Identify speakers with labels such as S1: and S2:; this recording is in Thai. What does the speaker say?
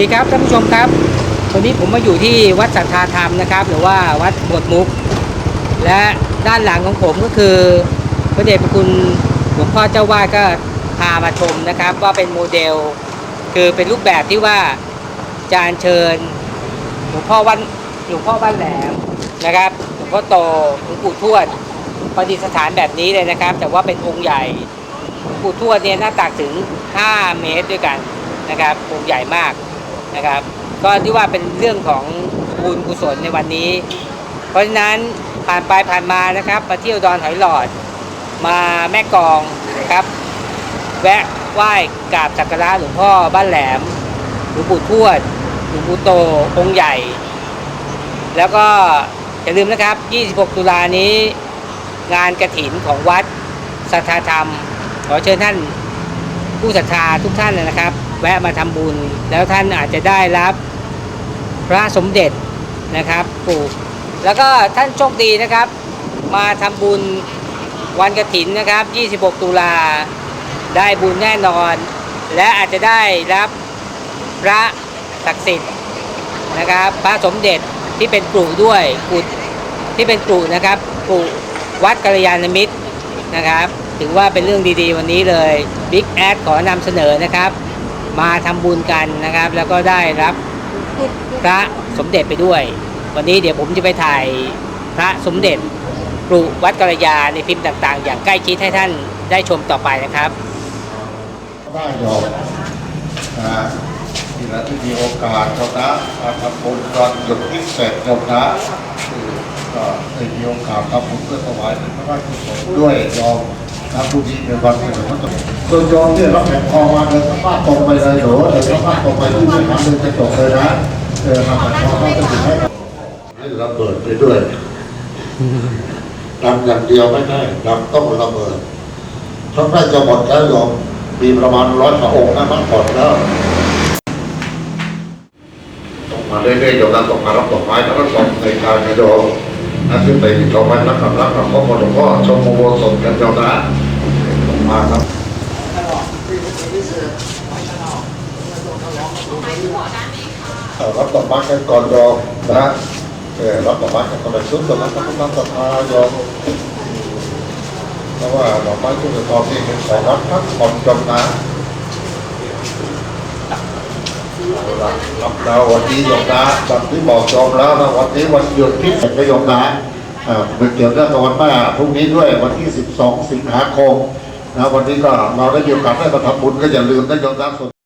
S1: สวัสดีครับท่านผู้ชมครับวันนี้ผมมาอยู่ที่วัดสัทธาธรรมนะครับ หรือว่าวัดบวชมุก และด้านหลังของผมก็คือพระเดชพระคุณหลวงพ่อเจ้าวาดก็พามาชมนะครับว่าเป็นโมเดล คือเป็นรูปแบบที่ว่าจะอัญเชิญหลวงพ่อวันหลวงพ่อบ้านแหลมนะครับหลวงพ่อโตหลวงปู่ทวดประดิษฐานแบบนี้เลยนะครับ แต่ว่าเป็นองค์ใหญ่หลวงปู่ทวดเนี่ยหน้าตักถึง 5 เมตรด้วยกันนะครับองค์ใหญ่มาก นะครับ ก็ที่ว่าเป็นเรื่องของบุญกุศลในวันนี้ เพราะฉะนั้นผ่านไปผ่านมานะครับมาเที่ยวดอนหอยหลอด มาแม่กองนะครับ แวะไหว้กราบสักการะหลวงพ่อบ้านแหลมหลวงปู่ทวดหลวงปู่โตองค์ใหญ่ แล้วก็อย่าลืมนะครับ 26 ตุลานี้งานกระถินของวัดสัทธาธรรม ขอเชิญท่านผู้ศรัทธาทุกท่านนะครับ แวะมาทำบุญ แล้วท่านอาจจะได้รับพระสมเด็จนะครับปลูกแล้วก็ท่านโชคดีนะครับ มาทำบุญวันกระถินนะครับ 26 ตุลาได้บุญแน่นอน และอาจจะได้รับพระศักดิ์สิทธิ์นะครับ พระสมเด็จที่เป็นกลุ่ด้วยกุดที่เป็นกลุ่นะครับกลุ่วัดกัลยาณมิตรนะครับ ถือว่าเป็นเรื่องดีๆวันนี้เลยบิ๊กแอดขอนำเสนอนะครับ มาทำบุญกันนะครับ แล้วก็ได้รับพระสมเด็จไปด้วย วันนี้เดี๋ยวผมจะไปถ่ายพระสมเด็จกรุวัดกัลยาในพิมพ์ต่างๆ อย่างใกล้ชิดให้ท่านได้ชมต่อไปนะครับ
S2: ได้ยอมนะที่เราที่มีโอกาสเท่านะมาทำบุญตอนหยุดพิเศษเท่านะก็ได้มีโอกาสทำบุญเพื่อถวายเป็นพระราชกุศลด้วยยอม ทำบุญนี้ในวันเกิดพระเจ้าส่วนยอมเนี่ยรับแผงคอมาเดินข้ามตรงไปเลยหนูเดินข้ามตรงไปที่ไม่ทำเดินกระจกเลยนะเดินมาแผงคอก็จะถึงให้ให้ระเบิดไปด้วยดำอย่างเดียวไม่ได้ดำต้องระเบิดพระราชหมดแล้วโยมมีประมาณร้อยพระองค์นะมันหมดแล้วตกมาเรื่อยๆโยมนั้นตกมารับดอกไม้แล้วก็ส่งในการกระโดดนะขึ้นไปดอกไม้นักขับรักกับพ่อหลวงพ่อชมโมโมสดกันโยมนะ มาครับเออรับดอม้กันก่อนโยมนะเออรับดอม้กันก่อนเลยชุดตอนนั้นก็ต้องรับศรัทธาโยมเพราะว่าดอกไม้ทุกทองนี่เป็นของวัดพักผ่อนจมนะเอาละรับเราวันนี้โยมนะวันที่บอกโยมแล้วนะวันนี้วันหยุดพิเศษก็โยมนะอ่าเป็นเกี่ยวกับวันแม่พรุ่งนี้ด้วยวันที่ 12 สิงหาคม นะวันนี้ก็เราได้มีโอกาสได้มาทำบุญก็อย่าลืมได้ยมน